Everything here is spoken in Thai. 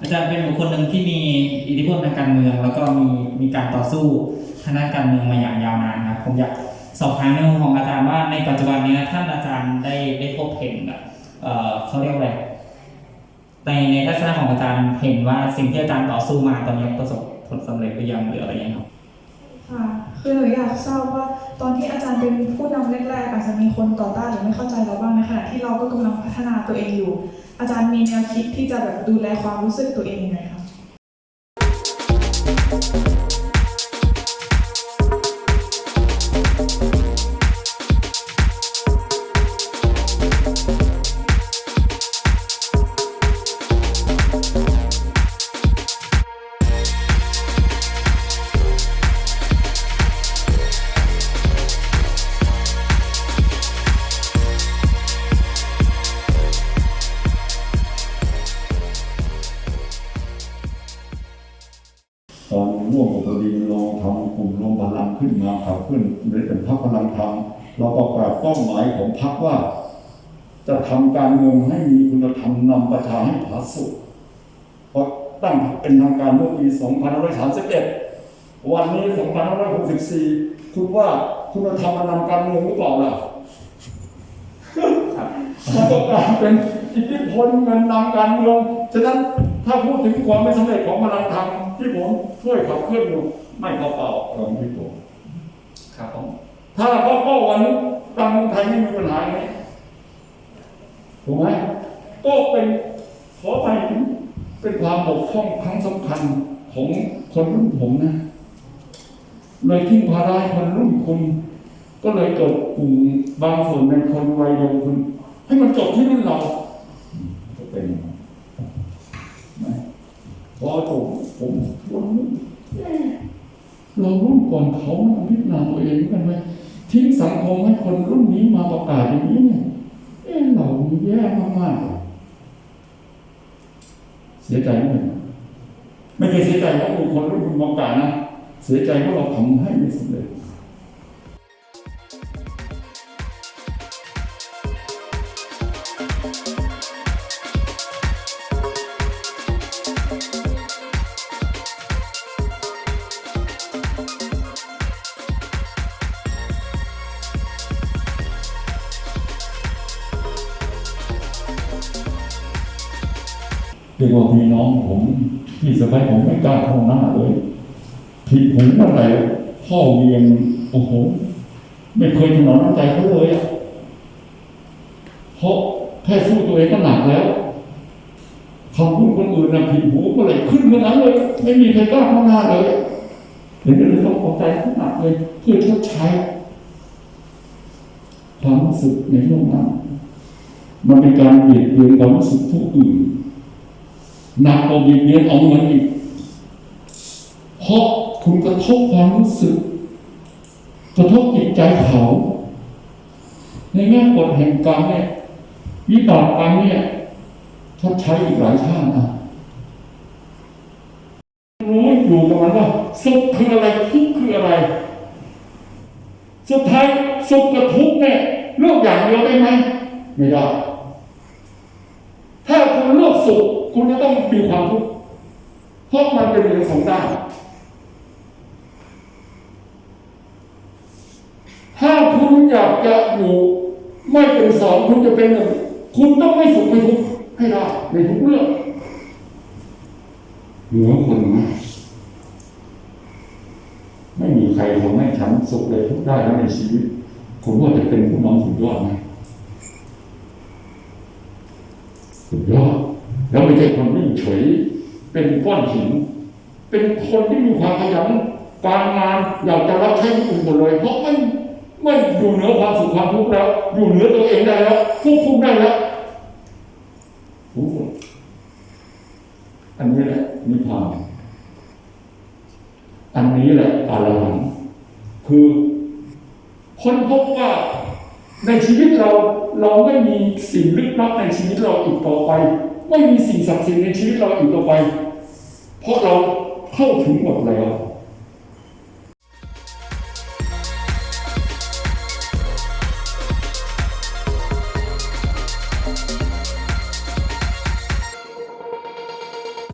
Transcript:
อาจารย์เป็นบุคคลหนึ่งที่มีอิทธิพลทางการเมือง แล้วก็มีมีการต่อสู้ทางด้านการเมืองมาอย่างยาวนานครับผมอยากสอบถามในมุมของอาจารย์ว่าในปัจจุบันนี้ท่านอาจารย์ได้ได้พบเห็นแบบเอ่อเขาเรียกว่าอะไรในในทัศนะของอาจารย์เห็นว่าสิ่งที่อาจารย์ต่อสู้มาตอนนี้ประสบผลสำเร็จหรือยังหรืออะไรอย่างนี้ครับ ค่ะคือหนูอยากทราบว่าตอนที่อาจารย์เป็นผู้นำแรกๆอาจจะมีคนต่อต้านหรือไม่เข้าใจเราบ้างในขณะที่เราก็กำลังพัฒนาตัวเองอยู่ อาจารย์มีแนวคิดที่จะแบบดูแลความรู้สึกตัวเองยังไงคะ มาขับขึ้นเป็นพรรคพลังธรรมเราประกาศเป้าหมายของพรรคว่า จะทำการเมืองให้มีคุณธรรมนำประชาให้ผาสุกเพราะตั้งเป็นทางการเมื่อปี 2531 วันนี้ 2564 คุณว่าคุณธรรมมันนำการเมืองหรือเปล่าล่ะมันต้องการเป็นอิทธิพลเงินนำการเมือง ฉะนั้นถ้าพูดถึงความไม่สำเร็จของพลังธรรมที่ผมช่วยขับเคลื่อนอยู่ไม่เข้าเป้าของพี่ผม ครับผมถ้าเข้าเป้าวันนี้งไทยไม่มีปัญหาไหมถูกไหมก็เป็นขอไปเป็นความบกพร่องครั้งสำคัญของคนรุ่นผมนะเลยทิ้งภาระคนรุ่นคุณ ก็เลยเกิดกลุ่มบางส่วนในคนวัยเดียวคุณ ให้มันจบที่รุ่นเราอืมจะเป็นยังไงนะพอจบผมวันนี้ เรารุ่นก่อนเขามาพิจารณาตัวเองกันไหมทิ้งสังคมให้คนรุ่นนี้มาประกาศอย่างนี้เนี่ยเออเราแย่มากๆเสียใจไหมไม่เคยเสียใจว่าคนรุ่นคุณมาประการนะ เสียใจว่าเราทำให้ไม่สำเร็จ เรียกว่าพี่น้องผมพี่สะใภ้ผมไม่กล้าเข้าหน้าเลยผิดผมเมื่อไหร่พ่อเวียงโอ้โห ไม่เคยถนอมน้ำใจเขาเลยอะเพราะแค่สู้ตัวเองก็หนักแล้วคำพูดคนอื่นนะผิดหูก็เลยขึ้นเมื่อนั้นเลย ไม่มีใครกล้าเข้าหน้าเลยเดี๋ยวเลยต้องเอาใจเขาหนักเลยเพื่อชดใช้ความรู้สึกในช่วงนั้นมันเป็นการเบียดเบียนความรู้สึกผู้อื่น หนักกว่าเบียดเบียนเอาเงินอีก เพราะคุณกระทบความรู้สึก กระทบจิตใจเขา ในแง่กฎแห่งกรรมเนี่ยวิบากกรรมเนี่ยชดใช้อีกหลายชาตินะรู้อยู่กับมันว่าสุขคืออะไรทุกข์คืออะไร สุดท้ายสุขกับทุกข์เนี่ยเลือกอย่างเดียวได้ไหมไม่ได้ ถ้าคุณเลือกสุข คุณจะต้องมีความทุกข์เพราะมันเป็นเรื่องสองด้านถ้าคุณอยากจะอยู่ไม่เป็นสองคุณจะเป็นหนึ่งคุณต้องไม่สุขไม่ทุกข์ให้ได้ในทุกเรื่องเหนือคนนะไม่มีใครทำให้ฉันสุขเลยทุกได้แล้วในชีวิตคุณว่าจะเป็นผู้นำสุดยอดไหมสุดยอด แล้วไม่ใช่คนนิ่งเฉย เป็นก้อนหิน เป็นคนที่มีความขยันการงานอยากจะรับใช้คนอื่นหมดเลยเพราะไม่ไม่อยู่เหนือความสุขความทุกข์แล้ว อยู่เหนือตัวเองได้แล้วควบคุมได้แล้วสูงสุดอันนี้แหละนิพพานอันนี้แหละอรหันต์คือคนพบว่าในชีวิตเราเราไม่มีสิ่งลึกลับในชีวิตเราอีกต่อไป ไม่มีสิ่งศักดิ์สิทธิ์ในชีวิตเราอีกต่อไป เพราะเราเข้าถึงหมดแล้ว